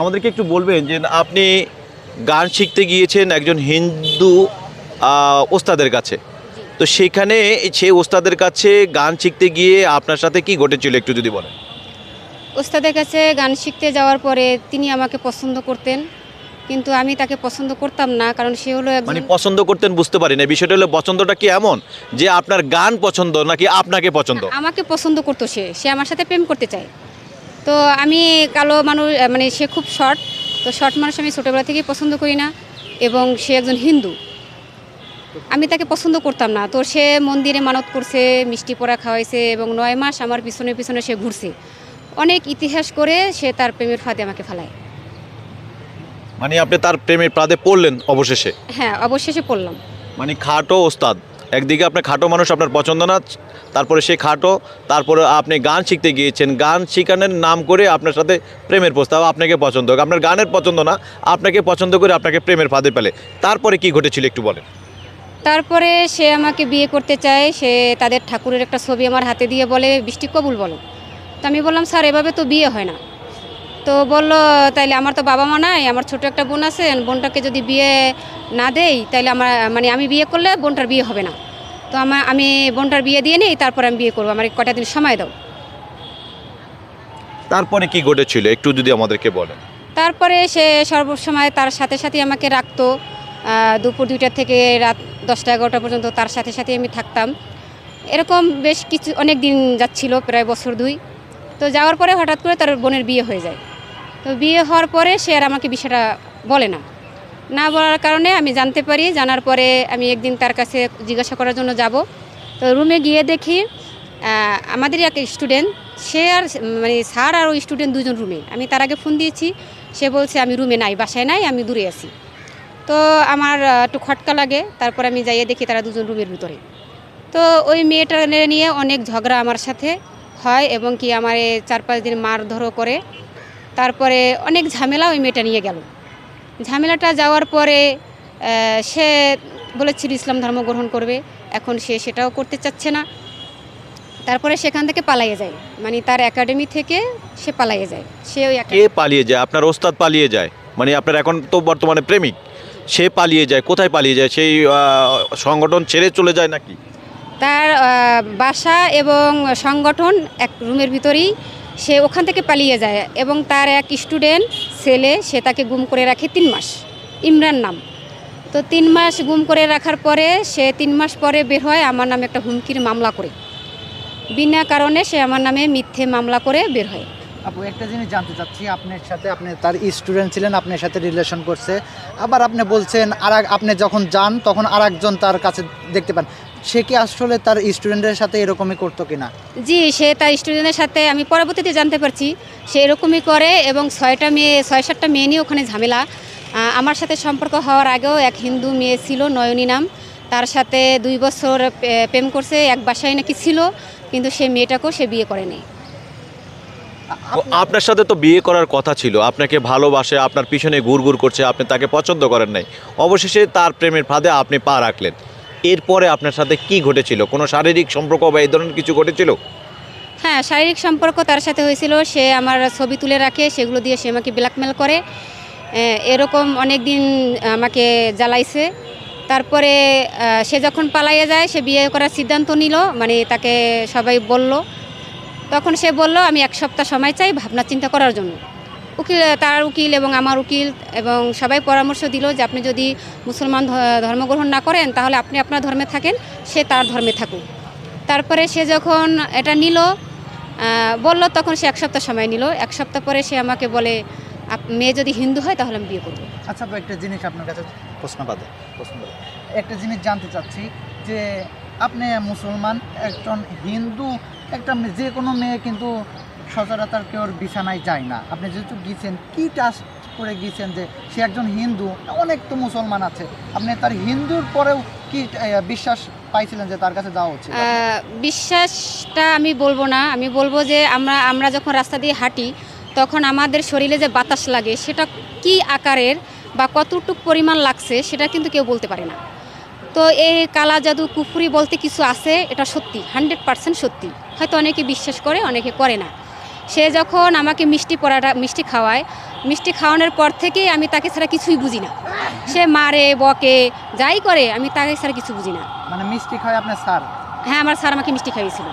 আমাদেরকে একটু বলবেন যে আপনি গান শিখতে গিয়েছেন একজন হিন্দু ওস্তাদের কাছে। তো সেখানে সেই ওস্তাদের কাছে গান শিখতে গিয়ে আপনার সাথে কি ঘটেছিল একটু যদি বলেন? ওস্তাদের কাছে গান শিখতে যাওয়ার পরে তিনি আমাকে পছন্দ করতেন। কিন্তু আমি তাকে পছন্দ করতাম না কারণ সে হলো মানে পছন্দ করতেন বুঝতে পারি না বিষয়টা হলো পছন্দটা কি এমন যে আপনার গান পছন্দ নাকি আপনাকে পছন্দ? আমাকে পছন্দ করতো সে। সে আমার সাথে প্রেম করতে চায়। তো আমি কালো মানুষ মানে সে খুব শর্ট তো শর্ট মানুষ আমি ছোটোবেলা থেকেই পছন্দ করি না এবং সে একজন হিন্দু। আমি তাকে পছন্দ করতাম না। তো সে মন্দিরে মানত করছে মিষ্টি পোড়া খাওয়াইছে এবং নয় মাস আমার পিছনে পিছনে সে ঘুরছে। অনেক ইতিহাস করে সে তার প্রেমের ফাঁদে আমাকে ফেলায়। মানে আপনি তার প্রেমের প্রাদে পড়লেন অবশেষে? হ্যাঁ অবশেষে পড়লাম। মানে খাটো ওস্তাদ। একদিকে আপনার খাটো মানুষ আপনার পছন্দ না, তারপরে সে খাটো, তারপরে আপনি গান শিখতে গিয়েছেন, গান শিখানোর নাম করে আপনার সাথে প্রেমের প্রস্তাব আপনাকে পছন্দ আপনার গানের পছন্দ না, আপনাকে পছন্দ করে আপনাকে প্রেমের ফাঁদে পেলে তারপরে কি ঘটেছিল একটু বলেন। তারপরে সে আমাকে বিয়ে করতে চায়, সে তাদের ঠাকুরের একটা ছবি আমার হাতে দিয়ে বলে, বৃষ্টি কবুল বলো। তো আমি বললাম, স্যার, এভাবে তো বিয়ে হয় না। তো বলল, তাইলে আমার তো বাবা মা নাই, আমার ছোট একটা বোন আছেন বোনটাকে যদি বিয়ে না দেই, তাইলে আমার মানে আমি বিয়ে করলে বোনটার বিয়ে হবে না। তো আমার আমি বোনটার বিয়ে দিয়ে নিই তারপর আমি বিয়ে করব। আমার কটা দিন সময় দাও। তারপরে কি ঘটেছিল? একটু যদি আমাদেরকে বলেন। তারপরে সে সর্বসময় তার সাথে সাথে আমাকে রাখতো। দুপুর দুইটা থেকে রাত দশটা এগারোটা পর্যন্ত তার সাথে সাথে আমি থাকতাম। এরকম বেশ কিছু অনেক দিন যাচ্ছিল প্রায় বছর দুই। তো যাওয়ার পরে হঠাৎ করে তার বোনের বিয়ে হয়ে যায়। তো বিয়ে হওয়ার পরে সে আর আমাকে বিষয়টা বলে না। না বলার কারণে আমি জানতে পারি, জানার পরে আমি একদিন তার কাছে জিজ্ঞাসা করার জন্য যাব। তো রুমে গিয়ে দেখি আমাদেরই এক স্টুডেন্ট সে আর মানে স্যার আর ওই স্টুডেন্ট দুজন রুমে আমি তার আগে ফোন দিয়েছি, সে বলছে, আমি রুমে নাই, বাসায় নাই, আমি দূরে আছি। তো আমার একটু খটকা লাগে, তারপর আমি যাইয়ে দেখি তারা দুজন রুমের ভিতরে। তো ওই মেয়েটা নিয়ে অনেক ঝগড়া আমার সাথে হয় এবং কি আমার চার পাঁচ দিন মারধরও করে। তারপরে অনেক ঝামেলা ওই মেয়েটা নিয়ে গেল। ঝামেলাটা যাওয়ার পরে সে বলেছিল ইসলাম ধর্ম গ্রহণ করবে। এখন সে সেটাও করতে চাচ্ছে না। তারপরে সেখান থেকে পালাইয়ে যায়। মানে তার একাডেমি থেকে সে পালাইয়ে যায়। সে ওই কে পালিয়ে যায়? আপনার ওস্তাদ পালিয়ে যায়। মানে আপনার এখন তো বর্তমানে প্রেমিক। সে পালিয়ে যায়। কোথায় পালিয়ে যায়? সেই সংগঠন ছেড়ে চলে যায় নাকি? তার বাসা এবং সংগঠন এক রুমের ভিতরেই সে ওখান থেকে পালিয়ে যায় এবং তার এক স্টুডেন্ট ছেলে, সে তাকে গুম করে রাখে তিন মাস। ইমরান নাম। তো তিন মাস গুম করে রাখার পরে সে তিন মাস পরে বের হয় আমার নামে একটা হুমকির মামলা করে। বিনা কারণে সে আমার নামে মিথ্যে মামলা করে বের হয়। আপু, একটা জিনিস জানতে চাচ্ছি, আপনার সাথে আপনি তার স্টুডেন্ট ছিলেন, আপনার সাথে রিলেশন করছে। আবার আপনি বলছেন আর আপনি যখন যান, তখন আর একজন তার কাছে দেখতে পান। সে কি আসলে তার স্টুডেন্টের সাথে এরকমই করতো কিনা? জি সে তার স্টুডেন্টের সাথে আমি পরবর্তীতে জানতে পারছি। সে এরকমই করে এবং ছয়টা মেয়ে ছয় সাতটা মেয়ে নিয়ে ওখানে ঝামেলা। আমার সাথে সম্পর্ক হওয়ার আগেও এক হিন্দু মেয়ে ছিল নয়নী নাম। তার সাথে দুই বছর প্রেম করছে এক বাসায় নাকি ছিল কিন্তু সে মেয়েটাকেও সে বিয়ে করেনি। ও, আপনার সাথে তো বিয়ে করার কথা ছিল। আপনাকে ভালোবাসে আপনার পিছনে ঘুর ঘুর করছে আপনি তাকে পছন্দ করেন নাই। অবশেষে তার প্রেমের ফাঁদে আপনি পা রাখলেন। এরপরে আপনার সাথে কি ঘটেছিল? কোনো শারীরিক সম্পর্ক বা এই ধরনের কিছু ঘটেছিল? হ্যাঁ শারীরিক সম্পর্ক তার সাথে হয়েছিল। সে আমার ছবি তুলে রাখে, সেগুলো দিয়ে সে আমাকে ব্ল্যাকমেল করে। এরকম অনেক দিন আমাকে জ্বালাইছে। তারপরে সে যখন পালাইয়ে যায়, সে বিয়ে করার সিদ্ধান্ত নিল মানে তাকে সবাই বলল। তখন সে বলল, আমি এক সপ্তাহ সময় চাই ভাবনা চিন্তা করার জন্য। উকিল, তার উকিল এবং আমার উকিল এবং সবাই পরামর্শ দিল যে আপনি যদি মুসলমান ধর্মগ্রহণ না করেন, তাহলে আপনি আপনার ধর্মে থাকেন, সে তার ধর্মে থাকুক। তারপরে সে যখন এটা নিল বলল, তখন সে এক সপ্তাহ সময় নিল। এক সপ্তাহ পরে সে আমাকে বলে মেয়ে যদি হিন্দু হয়, তাহলে আমি বিয়ে করব। আচ্ছা একটা জিনিস আপনার কাছে প্রশ্ন বাদে প্রশ্ন একটা জিনিস জানতে চাচ্ছি যে আপনি মুসলমান, একজন হিন্দু, একটা যে কোনো মেয়ে কিন্তু সচরাচর কেউ বিছানায় যায় না। আপনি যেহেতু গিয়েছেন, কি টাস্ক করে গিয়েছেন যে সে একজন হিন্দু, অনেক তো মুসলমান আছে, আপনি তার হিন্দুর পরেও কি বিশ্বাস পাইছিলেন যে তার কাছে যাওয়া উচিত? বিশ্বাসটা আমি বলব না। আমি বলব যে আমরা আমরা যখন রাস্তা দিয়ে হাঁটি, তখন আমাদের শরীরে যে বাতাস লাগে, সেটা কি আকারের বা কতটুক পরিমাণ লাগছে, সেটা কিন্তু কেউ বলতে পারে না। তো এই কালা জাদু, কুফুরি বলতে কিছু আছে, এটা সত্যি হান্ড্রেড পার্সেন্ট সত্যি। হয়তো অনেকে বিশ্বাস করে, অনেকে করে না। সে যখন আমাকে মিষ্টি পড়াটা মিষ্টি খাওয়ায় মিষ্টি খাওয়ানোর পর থেকেই আমি তাকে ছাড়া কিছুই বুঝি না। সে মারে বকে যাই করে আমি তাকে ছাড়া কিছু বুঝি না। মানে মিষ্টি খায় আপনার স্যার? হ্যাঁ আমার স্যার আমাকে মিষ্টি খাইয়েছিল।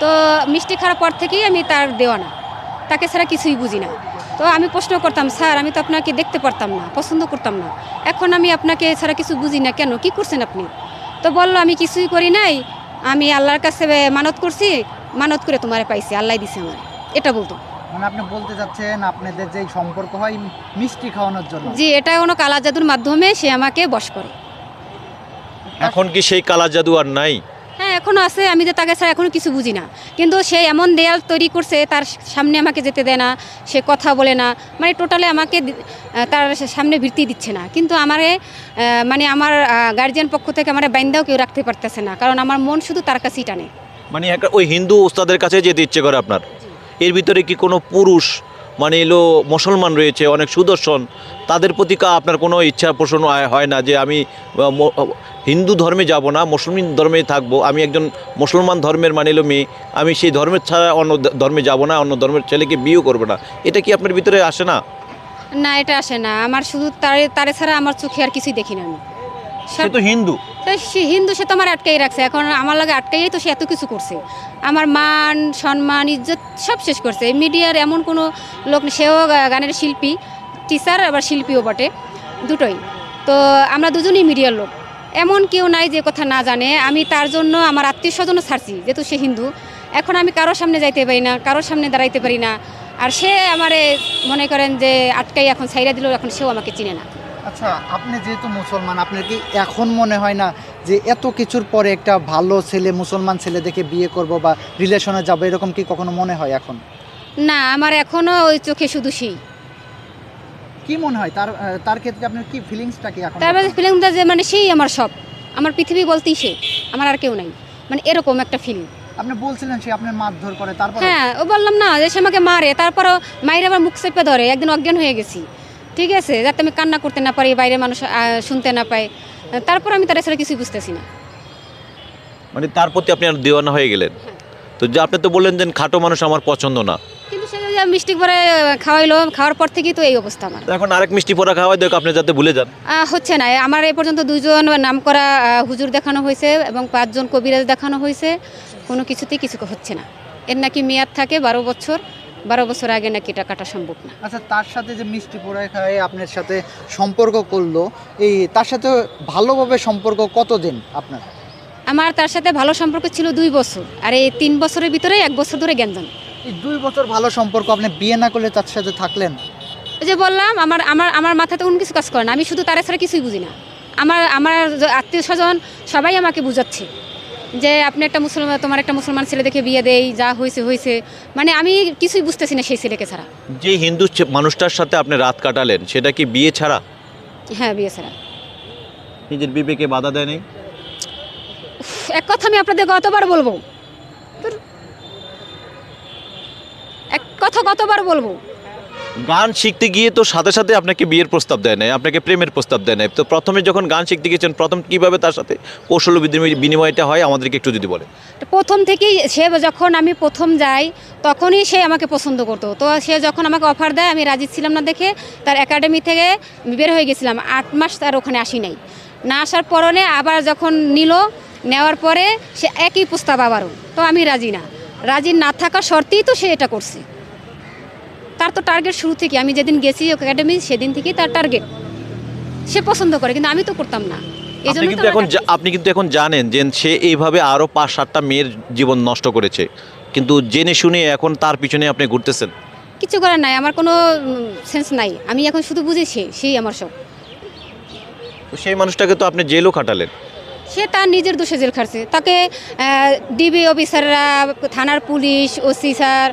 তো মিষ্টি খাওয়ার পর থেকেই আমি তার দেওয়া না। তাকে ছাড়া কিছুই বুঝি না। তো আমি প্রশ্ন করতাম স্যার আমি তো আপনাকে দেখতে পারতাম না পছন্দ করতাম না। এখন আমি আপনাকে ছাড়া কিছু বুঝি না কেন? কি করছেন আপনি? তো বলল আমি কিছুই করি নাই। আমি আল্লাহর কাছে মানত করছি মানত করে তোমারে পাইছি আল্লাহ দিছে আমার। এটা বলতো। মানে আপনি বলতে যাচ্ছেন আপনাদের যে সম্পর্ক হয় মিষ্টি খাওয়ানোর জন্য। জি এটা কোনো কালা জাদুর মাধ্যমে সে আমাকে বশ করে। এখন কি সেই কালা জাদু আর নাই? হ্যাঁ এখনও আছে আমি যে তাকে ছাড়া এখনও কিছু বুঝি না। কিন্তু সে এমন দেয়াল তৈরি করছে তার সামনে আমাকে যেতে দেয় না সে কথা বলে না। মানে টোটালি আমাকে তার সামনে বৃত্তি দিচ্ছে না। কিন্তু আমারে মানে আমার গার্জিয়ান পক্ষ থেকে আমার বাইন্দাও কেউ রাখতে পারতেছে না। কারণ আমার মন শুধু তার কাছেই টানে। মানে ওই হিন্দু ওস্তাদের কাছে যেতে ইচ্ছে করে আপনার? এর ভিতরে কি কোনো পুরুষ মানে এলো মুসলমান রয়েছে, অনেক সুদর্শন, তাদের প্রতি আপনার কোনো ইচ্ছা পোষণ হয়- না যে আমি হিন্দু ধর্মে যাব না, মুসলিম ধর্মে থাকব, আমি একজন মুসলমান ধর্মের মানে এলো মেয়ে, আমি সেই ধর্মের ছাড়া অন্য ধর্মে যাব না, অন্য ধর্মের ছেলেকে বিয়েও করব না। এটা কি আপনার ভিতরে আসে না? না, এটা আসে না। আমার শুধু তারে তারে ছাড়া আমার চোখে আর কিছুই দেখি না আমি। সে তো হিন্দু। সে হিন্দু সে তো আমার আটকাই রাখছে। এখন আমার লাগে আটকাই তো সে এত কিছু করছে। আমার মান সম্মান ইজ্জত সব শেষ করছে। মিডিয়ার এমন কোনো লোক সেও গানের শিল্পী টিচার আবার শিল্পীও বটে। দুটোই। তো আমরা দুজনই মিডিয়ার লোক। এমন কেউ নাই যে কথা না জানে। আমি তার জন্য আমার আত্মীয় স্বজনও ছাড়ছি যেহেতু সে হিন্দু। এখন আমি কারোর সামনে যাইতে পারি না কারোর সামনে দাঁড়াইতে পারি না। আর সে আমারে মনে করেন যে আটকাই এখন ছাইরা দিল এখন সেও আমাকে চিনে না। আচ্ছা আপনি যেহেতু মুসলমান আপনার কি এখন মনে হয় না যে এত কিছুর পরে একটা ভালো ছেলে মুসলমান ছেলে দেখে বিয়ে করব বা রিলেশনে যাব? এরকম কি কখনো মনে হয় এখন? না আমার এখনও ওই চোখে শুধু সেই। কি মনে হয়? তার তার ক্ষেত্রে আপনার কি ফিলিংসটা কি এখন? তারপরে ফিলিংটা যে মানে সেই আমার সব। আমার পৃথিবী বলতেই সে। আমার আর কেউ নাই। মানে এরকম একটা ফিলিং আপনি বলছিলেন সে আপনার মারধর করে তারপর? হ্যাঁ ও বললাম না যে সে আমাকে মারে তারপরও মায়ের আবার মুখ চেপে ধরে। একদিন অজ্ঞান হয়ে গেছি। ঠিক আছে যাতে আমি কান্না করতে না পারি বাইরে মানুষ শুনতে না পায়। তারপর আমি তার ছাড়া কিছুই বুঝতেছি না। মানে তার প্রতি আপনি আর দেওয়ানা হয়ে গেলেন? তো যে আপনি তো বললেন যে খাটো মানুষ আমার পছন্দ না। কিন্তু সে যে মিষ্টি করে খাওয়াইলো খাওয়ার পর থেকেই তো এই অবস্থা আমার। এখন আরেক মিষ্টি পরে খাওয়াই দেখ আপনি যাতে ভুলে যান। হচ্ছে না আমার এ পর্যন্ত দুজন নাম করা হুজুর দেখানো হয়েছে এবং পাঁচজন কবিরাজ দেখানো হয়েছে। কোনো কিছুতেই কিছু হচ্ছে না। এর নাকি মেয়াদ থাকে বারো বছর বারো বছর আগে নাকি এটা কাটা সম্ভব না। আচ্ছা তার সাথে যে মিষ্টি পোড়ায় খায় আপনার সাথে সম্পর্ক করল এই তার সাথে ভালোভাবে সম্পর্ক কতদিন আপনার? আমার তার সাথে ভালো সম্পর্ক ছিল দুই বছর আর এই তিন বছরের ভিতরে এক বছর ধরে জ্ঞানজান এই দুই বছর ভালো সম্পর্ক আপনি বিয়ে না করলে তার সাথে থাকলেন? ওই যে বললাম আমার আমার আমার মাথাতে কোনো কিছু কাজ করে না আমি শুধু তারা ছাড়া কিছুই বুঝি না। আমার আমার আত্মীয় স্বজন সবাই আমাকে বুঝাচ্ছে। যে আপনি একটা মুসলমান তোমার একটা মুসলমান ছেলে দেখে বিয়ে দেই যা হয়েছে হয়েছে মানে আমি কিছুই বুঝতেছি না সেই ছেলেকে ছাড়া। যে হিন্দু মানুষটার সাথে আপনি রাত কাটালেন সেটা কি বিয়ে ছাড়া? হ্যাঁ বিয়ে ছাড়া। নিজের বিবেকে বাধা দেয় নেই? এক কথা আমি আপনাদের কতবার বলব? এক কথা কতবার বলব? গান শিখতে গিয়ে তো সাথে সাথে আপনাকে বিয়ের প্রস্তাব দেয় নাই, আপনাকে প্রেমের প্রস্তাব দেয় নাই। তো প্রথমে যখন গান শিখতে গিয়েছেন, প্রথম কীভাবে তার সাথে কৌশল বিনিময়- বিনিময়টা হয়, আমাদেরকে একটু যদি বলে প্রথম থেকেই সে যখন আমি প্রথম যাই, তখনই সে আমাকে পছন্দ করতো। তো সে যখন আমাকে অফার দেয়, আমি রাজি ছিলাম না দেখে তার একাডেমি থেকে বের হয়ে গেছিলাম। আট মাস তার ওখানে আসি নাই। না আসার পরনে আবার যখন নিল, নেওয়ার পরে সে একই প্রস্তাব আবারও। তো আমি রাজি না। রাজি না থাকা শর্তেই তো সে এটা করছে। তার তো টার্গেট শুরু থেকে আমি যেদিন গেছি একাডেমি সেদিন থেকেই তার টার্গেট সে পছন্দ করে কিন্তু আমি তো করতাম না। আপনি কিন্তু এখন আপনি কিন্তু এখন জানেন যে সে এইভাবে আরও পাঁচ সাতটা মেয়ের জীবন নষ্ট করেছে। কিন্তু জেনে শুনে এখন তার পিছনে আপনি ঘুরতেছেন। কিছু করার নাই আমার কোনো সেন্স নাই। আমি এখন শুধু বুঝেছি সেই আমার সব। সেই মানুষটাকে তো আপনি জেলও খাটালেন। সে তার নিজের দোষে জেল খাটছে। তাকে ডিবি অফিসাররা থানার পুলিশ ওসি স্যার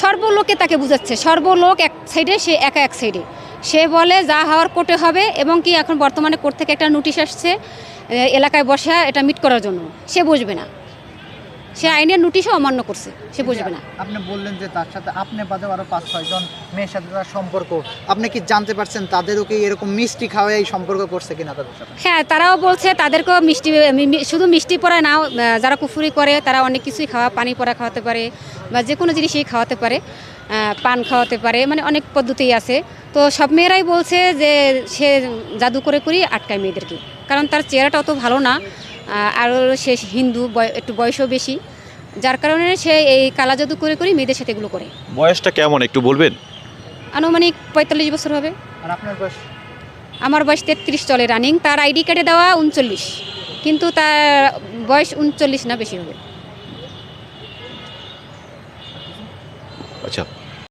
সর্বলোকে তাকে বুঝাচ্ছে। সর্বলোক এক সাইডে সে একা এক সাইডে সে বলে, যা হওয়ার কোর্টে হবে এবং কি এখন বর্তমানে কোর্ট থেকে একটা নোটিশ আসছে এলাকায় বসে এটা মিট করার জন্য। সে বসবে না। সে আইনের নোটিশও অমান্য করছে সে বুঝবে না। আপনি বললেন যে তার সাথে আপনি বাদে আরও পাঁচ ছয় জন মেয়ের সাথে তার সম্পর্ক। আপনি কি জানতে পারছেন তাদেরও কি এরকম মিষ্টি খাওয়াই এই সম্পর্ক করছে কিনা তাদের সাথে? হ্যাঁ তারাও বলছে তাদেরকেও মিষ্টি শুধু মিষ্টি পড়া না যারা কুফুরি করে তারা অনেক কিছুই খাওয়া পানি পড়া খাওয়াতে পারে বা যে কোনো জিনিসই খাওয়াতে পারে পান খাওয়াতে পারে মানে অনেক পদ্ধতি আছে। তো সব মেয়েরাই বলছে যে সে জাদু করে করি আটকায় মেয়েদেরকে কারণ তার চেহারাটা অত ভালো না। আহ, আর সে হিন্দু বয়- একটু বয়সও বেশি যার কারণে সে এই কালা জাদু করে করে মেয়েদের সাথে এগুলো করে। বয়সটা কেমন একটু বলবেন? আনুমানিক পঁয়তাল্লিশ বছর হবে। আর আপনার বয়স? আমার বয়স তেত্রিশ চলে রানিং তার আইডি কার্ডে দেওয়া উনচল্লিশ কিন্তু তার বয়স উনচল্লিশ না বেশি হবে। আচ্ছা।